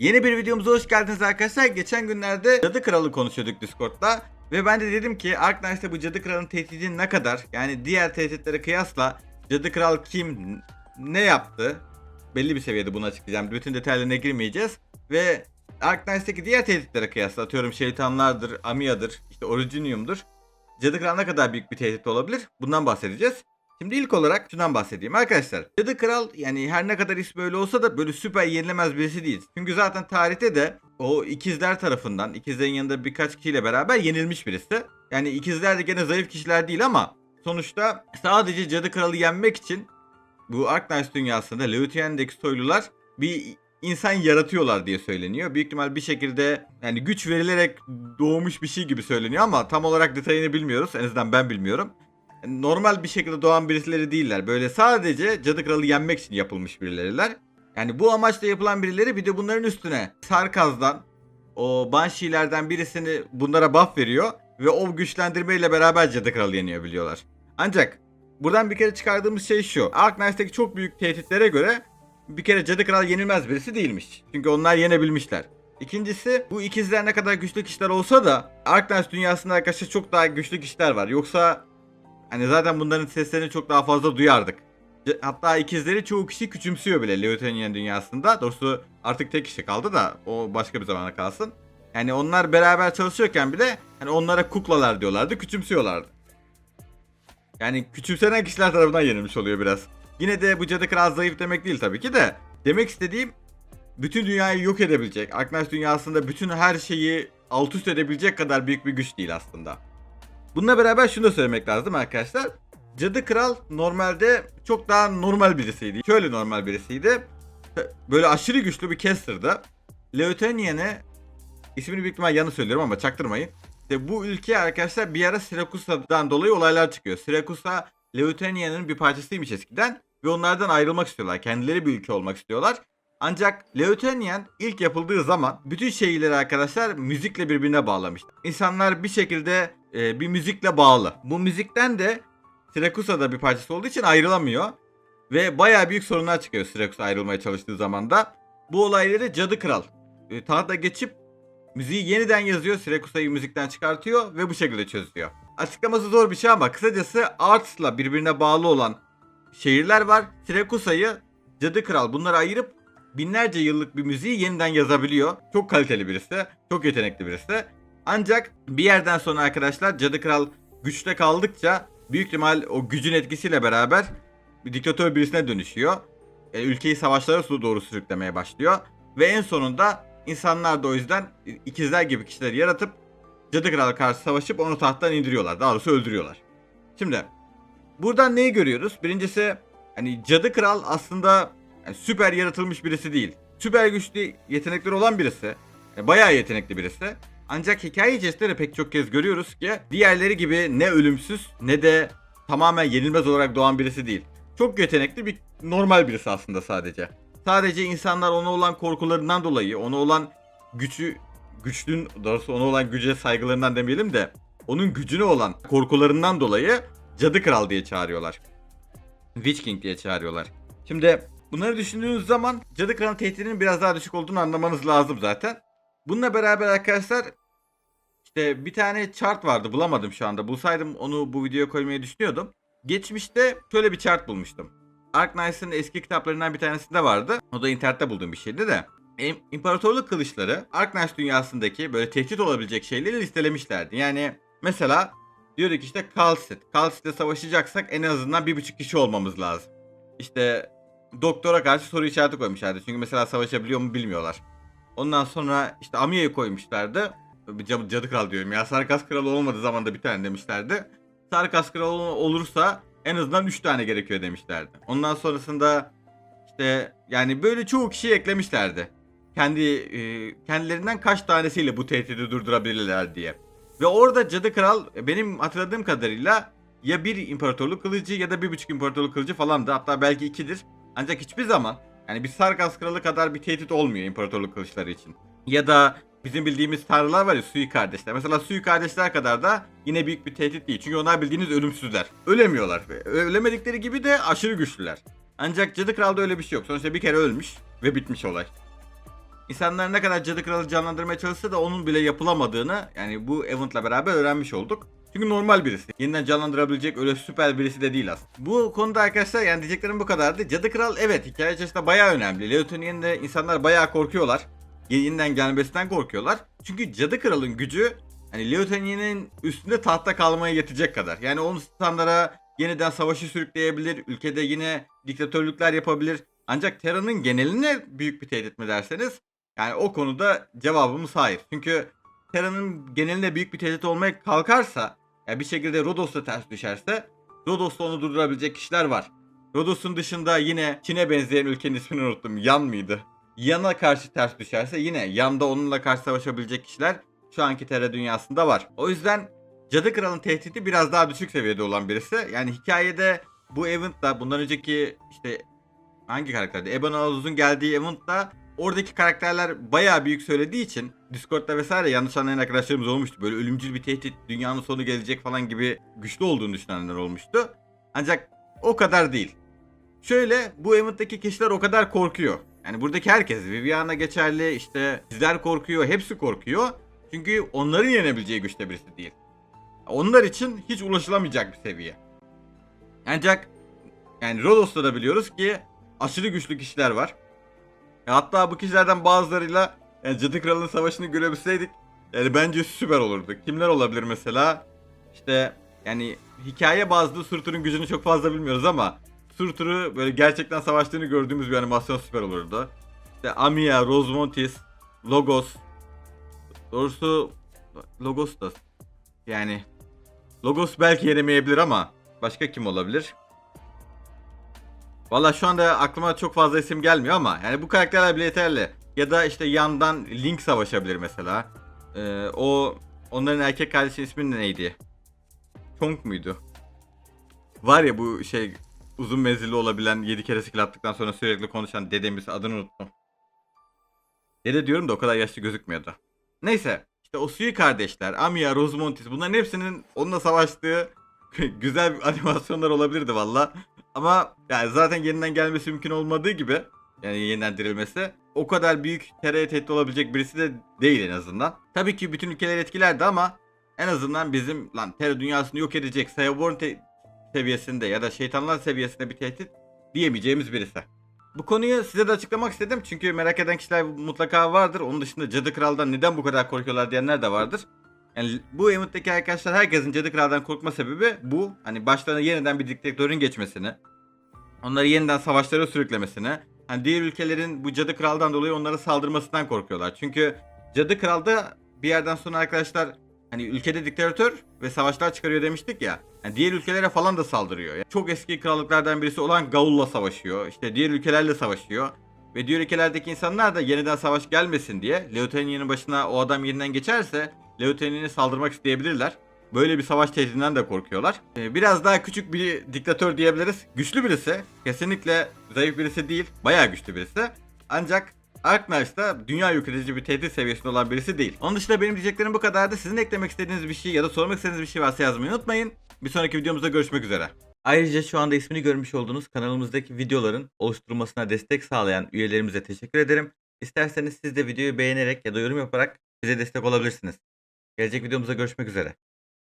Yeni bir videomuza hoş geldiniz arkadaşlar. Geçen günlerde Cadı Kralı konuşuyorduk Discord'da. Ve ben de dedim ki Arknight'ta bu Cadı Kral'ın tehdidi ne kadar? Yani diğer tehditlere kıyasla Cadı Kral kim, ne yaptı? Belli bir seviyede bunu açıklayacağım. Bütün detaylarına girmeyeceğiz. Ve Arknight'taki diğer tehditlere kıyasla atıyorum şeytanlardır, Amia'dır, işte Originium'dur. Cadı Kral ne kadar büyük bir tehdit olabilir? Bundan bahsedeceğiz. Şimdi ilk olarak şundan bahsedeyim arkadaşlar. Cadı Kral yani her ne kadar ismi böyle olsa da böyle süper yenilemez birisi değil. Çünkü zaten tarihte de o ikizler tarafından, ikizlerin yanında birkaç kişiyle beraber yenilmiş birisi. Yani ikizler de gene zayıf kişiler değil ama sonuçta sadece Cadı Kral'ı yenmek için bu Arknights dünyasında Leutien'deki soylular bir insan yaratıyorlar diye söyleniyor. Büyük ihtimal bir şekilde yani güç verilerek doğmuş bir şey gibi söyleniyor ama tam olarak detayını bilmiyoruz. En azından ben bilmiyorum normal bir şekilde doğan birileri değiller. Böyle sadece Cadı Kralı yenmek için yapılmış birileriler. Yani bu amaçla yapılan birileri bir de bunların üstüne Sarkaz'dan o Banshee'lerden birisini bunlara buff veriyor ve o güçlendirmeyle beraber Cadı Kralı yeniyor biliyorlar. Ancak buradan bir kere çıkardığımız şey şu. Arknight'taki çok büyük tehditlere göre bir kere Cadı Kral yenilmez birisi değilmiş. Çünkü onlar yenebilmişler. İkincisi bu ikizler ne kadar güçlü kişiler olsa da Arknights dünyasında arkadaşlar çok daha güçlü kişiler var. Yoksa Hani zaten bunların seslerini çok daha fazla duyardık. Hatta ikizleri çoğu kişi küçümsüyor bile Leutonian dünyasında. Doğrusu artık tek kişi kaldı da o başka bir zamana kalsın. Yani onlar beraber çalışıyorken bile hani onlara kuklalar diyorlardı, küçümsüyorlardı. Yani küçümsenen kişiler tarafından yenilmiş oluyor biraz. Yine de bu cadı kral zayıf demek değil tabii ki de. Demek istediğim bütün dünyayı yok edebilecek, Arknaş dünyasında bütün her şeyi alt üst edebilecek kadar büyük bir güç değil aslında. Bununla beraber şunu da söylemek lazım arkadaşlar. Cadı Kral normalde çok daha normal birisiydi. Şöyle normal birisiydi. Böyle aşırı güçlü bir caster'dı. Leutenian'e ismini büyük ihtimal yanlış söylüyorum ama çaktırmayın. İşte bu ülke arkadaşlar bir ara Syrakusa'dan dolayı olaylar çıkıyor. Syrakusa Leutenian'ın bir parçasıymış eskiden ve onlardan ayrılmak istiyorlar. Kendileri bir ülke olmak istiyorlar. Ancak Leutenian ilk yapıldığı zaman bütün şehirleri arkadaşlar müzikle birbirine bağlamış. İnsanlar bir şekilde e, bir müzikle bağlı. Bu müzikten de Syrakusa'da bir parçası olduğu için ayrılamıyor. Ve bayağı büyük sorunlar çıkıyor Syrakusa ayrılmaya çalıştığı zaman da. Bu olayları Cadı Kral e, tahta geçip müziği yeniden yazıyor. Syrakusa'yı müzikten çıkartıyor ve bu şekilde çözüyor. Açıklaması zor bir şey ama kısacası Arts'la birbirine bağlı olan şehirler var. Syrakusa'yı Cadı Kral bunları ayırıp binlerce yıllık bir müziği yeniden yazabiliyor. Çok kaliteli birisi, çok yetenekli birisi. Ancak bir yerden sonra arkadaşlar Cadı Kral güçte kaldıkça büyük ihtimal o gücün etkisiyle beraber bir diktatör birisine dönüşüyor. E, ülkeyi savaşlara doğru sürüklemeye başlıyor. Ve en sonunda insanlar da o yüzden ikizler gibi kişileri yaratıp Cadı Kral'a karşı savaşıp onu tahttan indiriyorlar. Daha doğrusu öldürüyorlar. Şimdi buradan neyi görüyoruz? Birincisi hani Cadı Kral aslında yani süper yaratılmış birisi değil. Süper güçlü yetenekleri olan birisi. E, bayağı yetenekli birisi. Ancak hikaye içerisinde de pek çok kez görüyoruz ki diğerleri gibi ne ölümsüz ne de tamamen yenilmez olarak doğan birisi değil. Çok yetenekli bir normal birisi aslında sadece. Sadece insanlar ona olan korkularından dolayı, ona olan gücü, güçlün, doğrusu ona olan güce saygılarından demeyelim de onun gücüne olan korkularından dolayı Cadı Kral diye çağırıyorlar. Witch King diye çağırıyorlar. Şimdi bunları düşündüğünüz zaman Cadı Kral'ın tehdidinin biraz daha düşük olduğunu anlamanız lazım zaten. Bununla beraber arkadaşlar işte bir tane chart vardı bulamadım şu anda. Bulsaydım onu bu videoya koymayı düşünüyordum. Geçmişte şöyle bir chart bulmuştum. Arknights'ın eski kitaplarından bir tanesinde vardı. O da internette bulduğum bir şeydi de. İmparatorluk kılıçları Arknights dünyasındaki böyle tehdit olabilecek şeyleri listelemişlerdi. Yani mesela diyorduk işte Kalsit. Kalsit'le savaşacaksak en azından bir buçuk kişi olmamız lazım. İşte doktora karşı soru işareti koymuşlardı. Çünkü mesela savaşabiliyor mu bilmiyorlar. Ondan sonra işte Amia'yı koymuşlardı. Cadı, cadı kral diyorum ya. Sarkas kralı olmadığı zaman da bir tane demişlerdi. Sarkas kralı olursa en azından 3 tane gerekiyor demişlerdi. Ondan sonrasında işte yani böyle çoğu kişi eklemişlerdi. Kendi e, kendilerinden kaç tanesiyle bu tehdidi durdurabilirler diye. Ve orada Cadı Kral benim hatırladığım kadarıyla ya bir imparatorluk kılıcı ya da bir buçuk imparatorluk kılıcı falandı. Hatta belki ikidir. Ancak hiçbir zaman yani bir Sarkas kralı kadar bir tehdit olmuyor imparatorluk kılıçları için. Ya da bizim bildiğimiz tanrılar var ya Sui kardeşler. Mesela Sui kardeşler kadar da yine büyük bir tehdit değil. Çünkü onlar bildiğiniz ölümsüzler. Ölemiyorlar. Ölemedikleri gibi de aşırı güçlüler. Ancak Cadı Kral'da öyle bir şey yok. Sonuçta bir kere ölmüş ve bitmiş olay. insanlar ne kadar Cadı Kralı canlandırmaya çalışsa da onun bile yapılamadığını yani bu event'la beraber öğrenmiş olduk. Çünkü normal birisi. Yeniden canlandırabilecek öyle süper birisi de değil aslında. Bu konuda arkadaşlar yani diyeceklerim bu kadardı. Cadı Kral evet hikaye içerisinde bayağı önemli. Leoton'un de insanlar bayağı korkuyorlar. Yeniden gelmesinden korkuyorlar. Çünkü Cadı Kral'ın gücü hani Leoton'un üstünde tahta kalmaya yetecek kadar. Yani onun insanlara yeniden savaşı sürükleyebilir. Ülkede yine diktatörlükler yapabilir. Ancak Terra'nın geneline büyük bir tehdit mi derseniz yani o konuda cevabımız hayır. Çünkü Terra'nın geneline büyük bir tehdit olmaya kalkarsa ya bir şekilde Rodos'la ters düşerse Rodos'la onu durdurabilecek kişiler var. Rodos'un dışında yine Çin'e benzeyen ülkenin ismini unuttum. Yan mıydı? Yan'a karşı ters düşerse yine Yan'da onunla karşı savaşabilecek kişiler şu anki Terra dünyasında var. O yüzden Cadı Kral'ın tehdidi biraz daha düşük seviyede olan birisi. Yani hikayede bu event'la bundan önceki işte hangi karakterde? Ebon Aluz'un geldiği event'la oradaki karakterler bayağı büyük söylediği için Discord'da vesaire yanlış anlayan arkadaşlarımız olmuştu. Böyle ölümcül bir tehdit, dünyanın sonu gelecek falan gibi güçlü olduğunu düşünenler olmuştu. Ancak o kadar değil. Şöyle bu event'taki kişiler o kadar korkuyor. Yani buradaki herkes Viviana geçerli işte sizler korkuyor hepsi korkuyor. Çünkü onların yenebileceği güçte birisi değil. Onlar için hiç ulaşılamayacak bir seviye. Ancak yani Rodos'ta da biliyoruz ki aşırı güçlü kişiler var. E, Hatta bu kişilerden bazılarıyla yani Cadı Kralı'nın savaşını görebilseydik yani bence süper olurdu. Kimler olabilir mesela? İşte yani hikaye bazlı Surtur'un gücünü çok fazla bilmiyoruz ama Surtur'u böyle gerçekten savaştığını gördüğümüz bir animasyon süper olurdu. İşte Amiya, Rosmontis, Logos. Doğrusu Logos da yani Logos belki yenemeyebilir ama başka kim olabilir? Valla şu anda aklıma çok fazla isim gelmiyor ama yani bu karakterler bile yeterli. Ya da işte yandan Link savaşabilir mesela. Ee, o onların erkek kardeşi ismi neydi? Chong muydu? Var ya bu şey uzun menzilli olabilen 7 kere skill attıktan sonra sürekli konuşan dedemiz adını unuttum. Dede diyorum da o kadar yaşlı gözükmüyordu. Neyse işte o Sui kardeşler, Amiya, Rosemontis bunların hepsinin onunla savaştığı güzel animasyonlar olabilirdi valla. Ama yani zaten yeniden gelmesi mümkün olmadığı gibi yani yeniden dirilmesi o kadar büyük teraya tehdit olabilecek birisi de değil en azından. Tabii ki bütün ülkeler etkilerdi ama en azından bizim lan terör dünyasını yok edecek te- seviyesinde ya da şeytanlar seviyesinde bir tehdit diyemeyeceğimiz birisi. Bu konuyu size de açıklamak istedim çünkü merak eden kişiler mutlaka vardır. Onun dışında Cadı Kral'dan neden bu kadar korkuyorlar diyenler de vardır. Yani bu Emut'taki arkadaşlar herkesin Cadı Kral'dan korkma sebebi bu. Hani başlarına yeniden bir diktatörün geçmesini. Onları yeniden savaşlara sürüklemesini. Hani diğer ülkelerin bu Cadı Kral'dan dolayı onlara saldırmasından korkuyorlar. Çünkü Cadı Kral'da bir yerden sonra arkadaşlar hani ülkede diktatör ve savaşlar çıkarıyor demiştik ya. Yani diğer ülkelere falan da saldırıyor. Yani çok eski krallıklardan birisi olan Gaul'la savaşıyor. İşte diğer ülkelerle savaşıyor. Ve diğer ülkelerdeki insanlar da yeniden savaş gelmesin diye Leotenia'nın başına o adam yeniden geçerse Leotenia'ya saldırmak isteyebilirler. Böyle bir savaş tehdidinden de korkuyorlar. Ee, biraz daha küçük bir diktatör diyebiliriz. Güçlü birisi. Kesinlikle zayıf birisi değil. Bayağı güçlü birisi. Ancak Arknight'ta dünya yok edici bir tehdit seviyesinde olan birisi değil. Onun dışında benim diyeceklerim bu kadardı. Sizin eklemek istediğiniz bir şey ya da sormak istediğiniz bir şey varsa yazmayı unutmayın. Bir sonraki videomuzda görüşmek üzere. Ayrıca şu anda ismini görmüş olduğunuz kanalımızdaki videoların oluşturulmasına destek sağlayan üyelerimize teşekkür ederim. İsterseniz siz de videoyu beğenerek ya da yorum yaparak bize destek olabilirsiniz. Gelecek videomuzda görüşmek üzere.